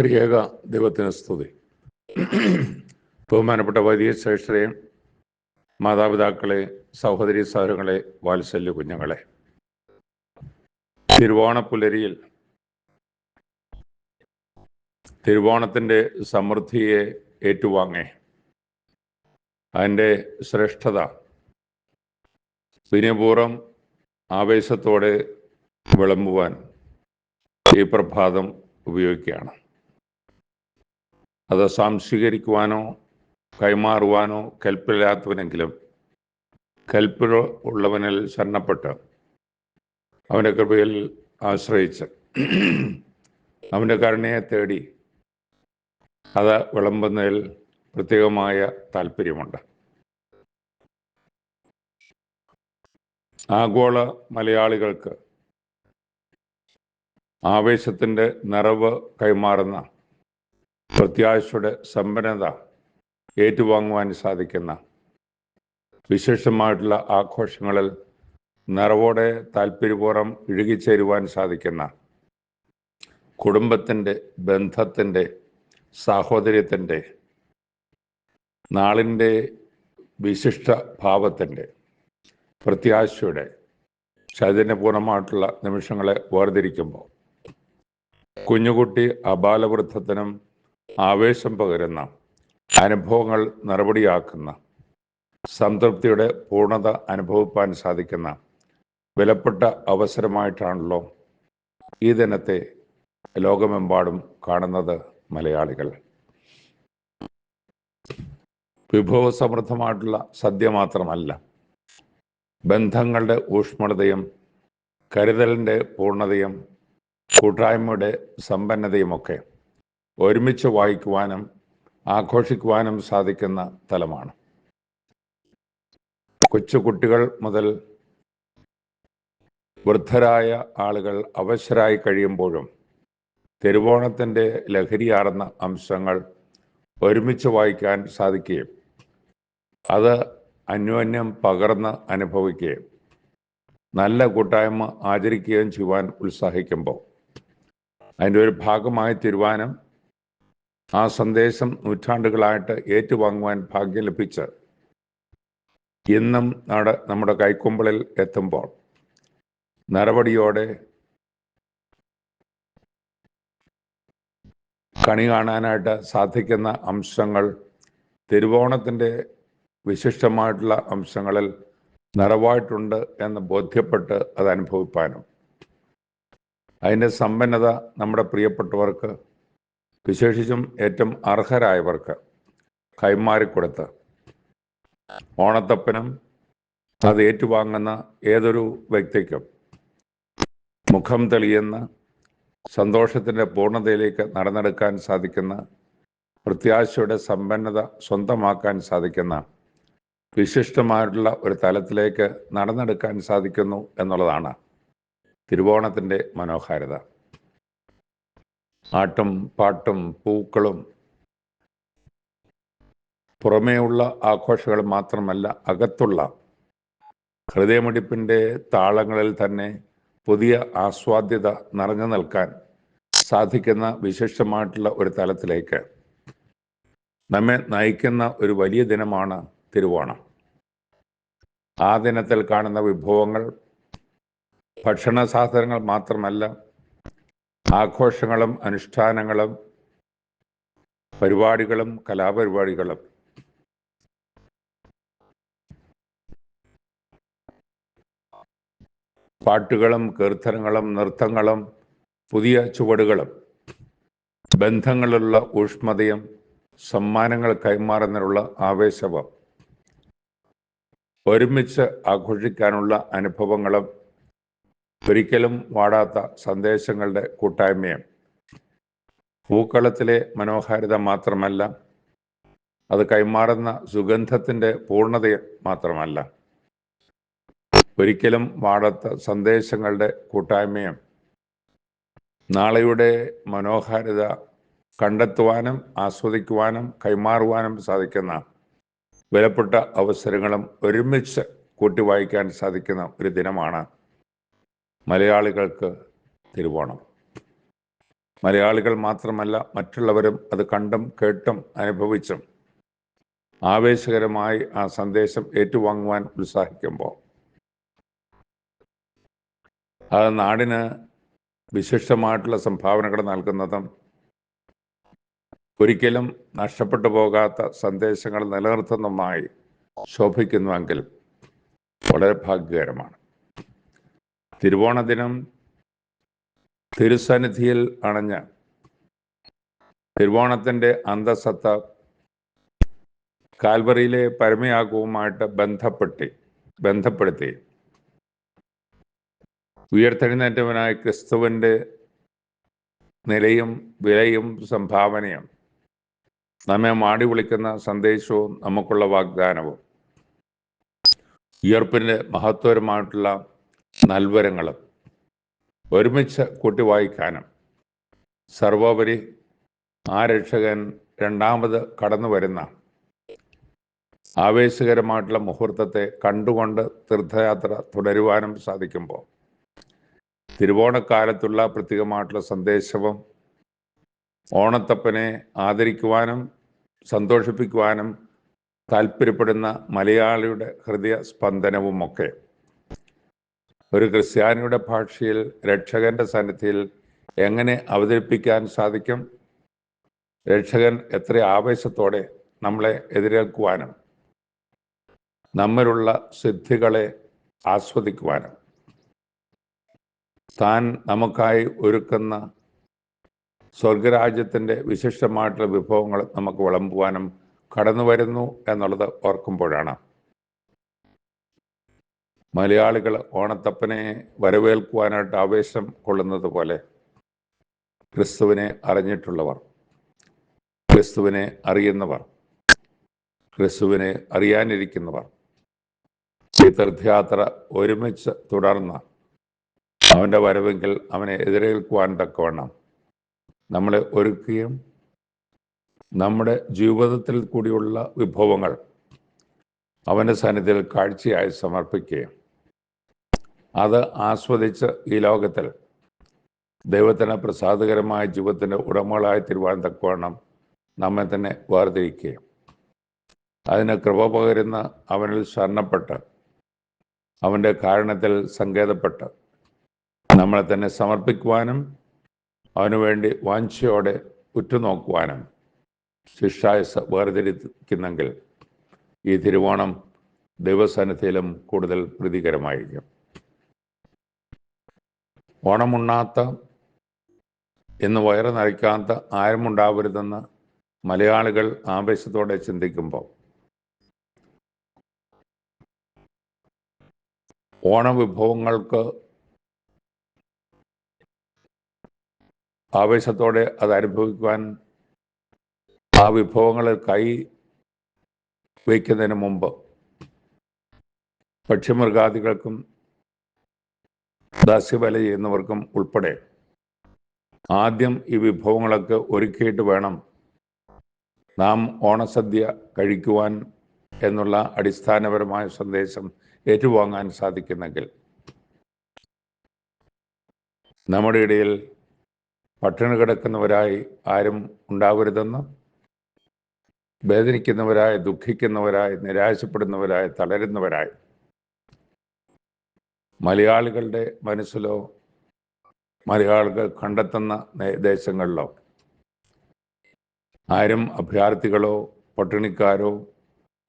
ത്രിയേക ദൈവത്തിന് സ്തുതി. ബഹുമാനപ്പെട്ട വലിയ ശ്രേഷ്ഠരെ മാതാപിതാക്കളെ സഹോദരി സഹോദരങ്ങളെ വാത്സല്യ കുഞ്ഞുങ്ങളെ. തിരുവോണപ്പുലരിയിൽ തിരുവോണത്തിന്റെ സമൃദ്ധിയെ ഏറ്റുവാങ്ങേ. അതിന്റെ ശ്രേഷ്ഠത വിനയപൂർവം ആവേശത്തോടെ വിളമ്പുവാൻ ഈ പ്രഭാതം ഉപയോഗിക്കുകയാണ്. അത് സാംശീകരിക്കുവാനോ കൈമാറുവാനോ കൽപ്പില്ലാത്തവനെങ്കിലും കൽപ്പ ഉള്ളവനിൽ ശരണപ്പെട്ട് അവന്റെ കൃപയിൽ ആശ്രയിച്ച് അവന്റെ കരുണയെ തേടി അത് വിളമ്പുന്നതിൽ പ്രത്യേകമായ താല്പര്യമുണ്ട്. ആഗോള മലയാളികൾക്ക് ആവേശത്തിന്റെ നിറവ് കൈമാറുന്ന പ്രത്യാശയുടെ സമ്പന്നത ഏറ്റുവാങ്ങുവാൻ സാധിക്കുന്ന വിശേഷമായിട്ടുള്ള ആഘോഷങ്ങളിൽ നിറവോടെ താല്പര്യപൂർവം ഇഴുകിച്ചേരുവാൻ സാധിക്കുന്ന കുടുംബത്തിന്റെ ബന്ധത്തിന്റെ സാഹോദര്യത്തിന്റെ നാളിന്റെ വിശിഷ്ട ഭാവത്തിന്റെ പ്രത്യാശയുടെ ചൈതന്യപൂർണമായിട്ടുള്ള നിമിഷങ്ങളെ വേർതിരിക്കുമ്പോൾ കുഞ്ഞുകുട്ടി അബാലവൃദ്ധത്തിനും ആവേശം പകരുന്ന അനുഭവങ്ങൾ നടപടിയാക്കുന്ന സംതൃപ്തിയുടെ പൂർണത അനുഭവിപ്പാൻ സാധിക്കുന്ന വിലപ്പെട്ട അവസരമായിട്ടാണല്ലോ ഈ ദിനത്തെ ലോകമെമ്പാടും കാണുന്നത് മലയാളികൾ. വിഭവസമൃദ്ധമായിട്ടുള്ള സദ്യ മാത്രമല്ല ബന്ധങ്ങളുടെ ഊഷ്മളതയും കരുതലിന്റെ പൂർണതയും കൂട്ടായ്മയുടെ സമ്പന്നതയുമൊക്കെ ഒരുമിച്ച് വായിക്കുവാനും ആഘോഷിക്കുവാനും സാധിക്കുന്ന തലമാണ്. കൊച്ചു കുട്ടികൾ മുതൽ വൃദ്ധരായ ആളുകൾ അവശരായി കഴിയുമ്പോഴും തിരുവോണത്തിന്റെ ലഹരിയാർന്ന അംശങ്ങൾ ഒരുമിച്ച് വായിക്കാൻ സാധിക്കുകയും അത് അന്യോന്യം പകർന്ന് അനുഭവിക്കുകയും നല്ല കൂട്ടായ്മ ആചരിക്കുകയും ചെയ്യുവാൻ ഉത്സാഹിക്കുമ്പോൾ അതിന്റെ ഒരു ഭാഗമായി തീരുവാനും ആ സന്ദേശം നൂറ്റാണ്ടുകളായിട്ട് ഏറ്റുവാങ്ങുവാൻ ഭാഗ്യം ലഭിച്ച് ഇന്നും നാട് നമ്മുടെ കൈക്കുമ്പിളിൽ എത്തുമ്പോൾ നടപടിയോടെ കണി കാണാനായിട്ട് സാധിക്കുന്ന അംശങ്ങൾ തിരുവോണത്തിന്റെ വിശിഷ്ടമായിട്ടുള്ള അംശങ്ങളിൽ നിറവായിട്ടുണ്ട് എന്ന് ബോധ്യപ്പെട്ട് അത് അനുഭവിപ്പാനും അതിന്റെ സമ്പന്നത നമ്മുടെ പ്രിയപ്പെട്ടവർക്ക് വിശേഷിച്ചും ഏറ്റവും അർഹരായവർക്ക് കൈമാറിക്കൊടുത്ത് ഓണത്തപ്പനും അത് ഏറ്റുവാങ്ങുന്ന ഏതൊരു വ്യക്തിക്കും മുഖം തെളിയുന്ന സന്തോഷത്തിന്റെ പൂർണതയിലേക്ക് നടന്നെടുക്കാൻ സാധിക്കുന്ന പ്രത്യാശയുടെ സമ്പന്നത സ്വന്തമാക്കാൻ സാധിക്കുന്ന വിശിഷ്ടമായിട്ടുള്ള ഒരു തലത്തിലേക്ക് നടന്നെടുക്കാൻ സാധിക്കുന്നു എന്നുള്ളതാണ് തിരുവോണത്തിന്റെ മനോഹാരിത. ആട്ടും പാട്ടും പൂക്കളും പുറമേയുള്ള ആഘോഷങ്ങൾ മാത്രമല്ല അകത്തുള്ള ഹൃദയമിടിപ്പിന്റെ താളങ്ങളിൽ തന്നെ പുതിയ ആസ്വാദ്യത നിറഞ്ഞു നിൽക്കാൻ സാധിക്കുന്ന വിശിഷ്ടമായിട്ടുള്ള ഒരു തലത്തിലേക്ക് നമ്മെ നയിക്കുന്ന ഒരു വലിയ ദിനമാണ് തിരുവോണം. ആ ദിനത്തിൽ കാണുന്ന വിഭവങ്ങൾ ഭക്ഷണ സാധനങ്ങൾ മാത്രമല്ല ആഘോഷങ്ങളും അനുഷ്ഠാനങ്ങളും പരിപാടികളും കലാപരിപാടികളും പാട്ടുകളും കീർത്തനങ്ങളും നൃത്തങ്ങളും പുതിയ ചുവടുകളും ബന്ധങ്ങളിലുള്ള ഊഷ്മതയും സമ്മാനങ്ങൾ കൈമാറുന്നതിനുള്ള ആവേശവും ഒരുമിച്ച് ആഘോഷിക്കാനുള്ള അനുഭവങ്ങളും ഒരിക്കലും വാടാത്ത സന്ദേശങ്ങളുടെ കൂട്ടായ്മയും പൂക്കളത്തിലെ മനോഹാരിത മാത്രമല്ല അത് കൈമാറുന്ന സുഗന്ധത്തിന്റെ പൂർണത മാത്രമല്ല. ഒരിക്കലും വാടാത്ത സന്ദേശങ്ങളുടെ കൂട്ടായ്മയും നാളെയുടെ മനോഹാരിത കണ്ടെത്തുവാനും ആസ്വദിക്കുവാനും കൈമാറുവാനും സാധിക്കുന്ന വിലപ്പെട്ട അവസരങ്ങളും ഒരുമിച്ച് കൂട്ടി വായിക്കാൻ സാധിക്കുന്ന ഒരു ദിനമാണ് മലയാളികൾക്ക് തിരുവോണം. മലയാളികൾ മാത്രമല്ല മറ്റുള്ളവരും അത് കണ്ടും കേട്ടും അനുഭവിച്ചും ആവേശകരമായി ആ സന്ദേശം ഏറ്റുവാങ്ങുവാൻ ഉത്സാഹിക്കുമ്പോൾ. അത് നാടിന് വിശിഷ്ടമായിട്ടുള്ള സംഭാവനകൾ നൽകുന്നതും ഒരിക്കലും നഷ്ടപ്പെട്ടു പോകാത്ത സന്ദേശങ്ങൾ നിലനിർത്തുന്നതുമായി ശോഭിക്കുന്നുവെങ്കിൽ വളരെ ഭാഗ്യകരമാണ്. തിരുവോണ ദിനം തിരുസന്നിധിയിൽ അണഞ്ഞ തിരുവോണത്തിന്റെ അന്തസത്ത കാൽവറിയിലെ പരമയാഗവുമായിട്ട് ബന്ധപ്പെട്ടി ബന്ധപ്പെടുത്തി ഉയർത്തെഴുന്നേറ്റവനായ ക്രിസ്തുവിന്റെ നിലയും വിലയും സംഭാവനയും നമ്മെ മാടി വിളിക്കുന്ന സന്ദേശവും നമുക്കുള്ള വാഗ്ദാനവും ഉയർപ്പിന്റെ മഹത്വരമായിട്ടുള്ള നൽവരങ്ങളും. ഒരുമിച്ച് കൂട്ടി വായിക്കാനും സർവോപരി ആ രക്ഷകൻ രണ്ടാമത് കടന്നു വരുന്ന ആവേശകരമായിട്ടുള്ള മുഹൂർത്തത്തെ കണ്ടുകൊണ്ട് തീർത്ഥയാത്ര തുടരുവാനും സാധിക്കുമ്പോൾ. തിരുവോണക്കാലത്തുള്ള പ്രത്യേകമായിട്ടുള്ള സന്ദേശവും ഓണത്തപ്പനെ ആദരിക്കുവാനും സന്തോഷിപ്പിക്കുവാനും താല്പര്യപ്പെടുന്ന മലയാളിയുടെ ഹൃദയ സ്പന്ദനവുമൊക്കെ ഒരു ക്രിസ്ത്യാനിയുടെ ഭാഷയിൽ രക്ഷകന്റെ സന്നിധിയിൽ എങ്ങനെ അവതരിപ്പിക്കാൻ സാധിക്കും? രക്ഷകൻ എത്ര ആവേശത്തോടെ നമ്മളെ എതിരേൽക്കുവാനും നമ്മിലുള്ള സിദ്ധികളെ ആസ്വദിക്കുവാനും. താൻ നമുക്കായി ഒരുക്കുന്ന സ്വർഗരാജ്യത്തിന്റെ വിശിഷ്ടമായിട്ടുള്ള വിഭവങ്ങൾ നമുക്ക് വിളമ്പുവാനും കടന്നു വരുന്നു എന്നുള്ളത് ഓർക്കുമ്പോഴാണ് മലയാളികൾ ഓണത്തപ്പനെ വരവേൽക്കുവാനായിട്ട് ആവേശം കൊള്ളുന്നത് പോലെ ക്രിസ്തുവിനെ അറിഞ്ഞിട്ടുള്ളവർ ക്രിസ്തുവിനെ അറിയുന്നവർ ക്രിസ്തുവിനെ അറിയാനിരിക്കുന്നവർ ഈ തീർത്ഥയാത്ര ഒരുമിച്ച് തുടർന്ന് അവന്റെ വരവെങ്കിൽ അവനെ എതിരേൽക്കുവാൻ തക്കവണ്ണം നമ്മളെ ഒരുക്കുകയും നമ്മുടെ ജീവിതത്തിൽ കൂടിയുള്ള വിഭവങ്ങൾ അവന്റെ സന്നിധിയിൽ കാഴ്ചയായി സമർപ്പിക്കുകയും അത് ആസ്വദിച്ച് ഈ ലോകത്തിൽ ദൈവത്തിന് പ്രസാദകരമായ ജീവിതത്തിന്റെ ഉടമകളായി തിരുവാൻ തക്കവണ്ണം നമ്മെ തന്നെ വേർതിരിക്കുകയും അതിന് കൃപ പകരുന്ന അവനിൽ ശരണപ്പെട്ട് അവന്റെ കാരണത്തിൽ സങ്കേതപ്പെട്ട് നമ്മളെ തന്നെ സമർപ്പിക്കുവാനും അവനുവേണ്ടി വാഞ്ചയോടെ ഉറ്റുനോക്കുവാനും ശിക്ഷായസ് വേർതിരിക്കുന്നെങ്കിൽ ഈ തിരുവോണം ദൈവസന്നിധിയിലും കൂടുതൽ പ്രീതികരമായിരിക്കും. ഓണമുണ്ണാത്ത എന്ന് വയറ് നരയ്ക്കാത്ത ആരുമുണ്ടാവരുതെന്ന് മലയാളികൾ ആവേശത്തോടെ ചിന്തിക്കുമ്പോൾ. ഓണവിഭവങ്ങൾക്ക് ആവേശത്തോടെ അത് അനുഭവിക്കുവാൻ ആ വിഭവങ്ങളിൽ കൈ വയ്ക്കുന്നതിന് മുമ്പ് പക്ഷിമൃഗാദികൾക്കും ദാസ്യബല ചെയ്യുന്നവർക്കും ഉൾപ്പെടെ. ആദ്യം ഈ വിഭവങ്ങളൊക്കെ ഒരുക്കിയിട്ട് വേണം നാം ഓണസദ്യ കഴിക്കുവാൻ എന്നുള്ള അടിസ്ഥാനപരമായ സന്ദേശം ഏറ്റുവാങ്ങാൻ സാധിക്കുന്നെങ്കിൽ. നമ്മുടെ ഇടയിൽ പട്ടിണി കിടക്കുന്നവരായി ആരും ഉണ്ടാവരുതെന്ന് വേദനിക്കുന്നവരായി ദുഃഖിക്കുന്നവരായി നിരാശപ്പെടുന്നവരായി തളരുന്നവരായി മലയാളികളുടെ മനസ്സിലോ മലയാളികൾ കണ്ടെത്തുന്ന ദേശങ്ങളിലോ ആരും അഭയാർത്ഥികളോ പട്ടിണിക്കാരോ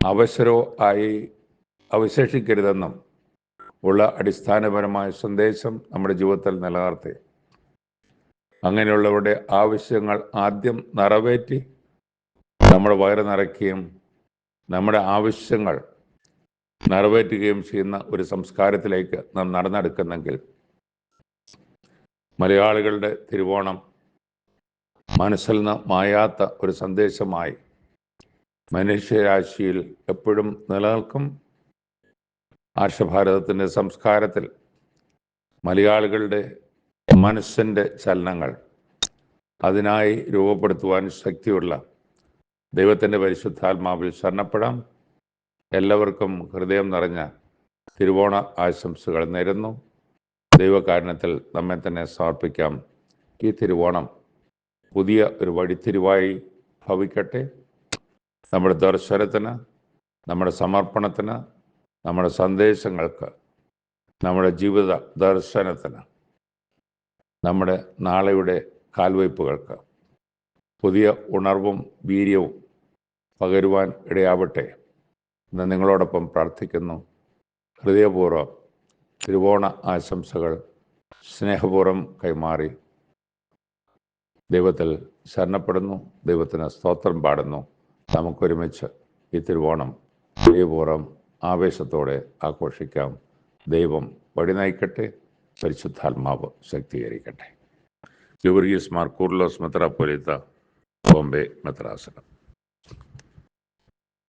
അവസരോ ആയി അവശേഷിക്കരുതെന്നും ഉള്ള അടിസ്ഥാനപരമായ സന്ദേശം നമ്മുടെ ജീവിതത്തിൽ നിലനിർത്തി. അങ്ങനെയുള്ളവരുടെ ആവശ്യങ്ങൾ ആദ്യം നിറവേറ്റി നമ്മുടെ വയറ് നിറയ്ക്കുകയും നമ്മുടെ ആവശ്യങ്ങൾ നിറവേറ്റുകയും ചെയ്യുന്ന ഒരു സംസ്കാരത്തിലേക്ക് നാം നടന്നെടുക്കുന്നെങ്കിൽ മലയാളികളുടെ തിരുവോണം മനസ്സിൽ നിന്ന് മായാത്ത ഒരു സന്ദേശമായി മനുഷ്യരാശിയിൽ എപ്പോഴും നിലനിൽക്കും. ആർഷഭാരതത്തിന്റെ സംസ്കാരത്തിൽ മലയാളികളുടെ മനസ്സിന്റെ ചലനങ്ങൾ അതിനായി രൂപപ്പെടുത്തുവാൻ ശക്തിയുള്ള ദൈവത്തിന്റെ പരിശുദ്ധാത്മാവിൽ ശരണപ്പെടാം. എല്ലാവർക്കും ഹൃദയം നിറഞ്ഞ തിരുവോണ ആശംസകൾ നേരുന്നു. ദൈവകാരണത്തിൽ നമ്മെ തന്നെ സമർപ്പിക്കാം. ഈ തിരുവോണം പുതിയ ഒരു വഴിത്തിരിവായി ഭവിക്കട്ടെ. നമ്മുടെ ദർശനത്തിന് നമ്മുടെ സമർപ്പണത്തിന് നമ്മുടെ സന്ദേശങ്ങൾക്ക് നമ്മുടെ ജീവിത ദർശനത്തിന് നമ്മുടെ നാളെയുടെ കാൽവയ്പ്പുകൾക്ക് പുതിയ ഉണർവും വീര്യവും പകരുവാൻ ഇടയാവട്ടെ. എന്ന് നിങ്ങളോടൊപ്പം പ്രാർത്ഥിക്കുന്നു. ഹൃദയപൂർവം തിരുവോണ ആശംസകൾ സ്നേഹപൂർവം കൈമാറി. ദൈവത്തിൽ ശരണപ്പെടുന്നു. ദൈവത്തിന് സ്തോത്രം പാടുന്നു. നമുക്കൊരുമിച്ച് ഈ തിരുവോണം ഹൃദയപൂർവം ആവേശത്തോടെ ആഘോഷിക്കാം. ദൈവം വഴി നയിക്കട്ടെ. പരിശുദ്ധാത്മാവ് ശക്തീകരിക്കട്ടെ. ജൂബർഗീസ് മാർ കൂർലോസ് ബോംബെ മെത്രാസനം.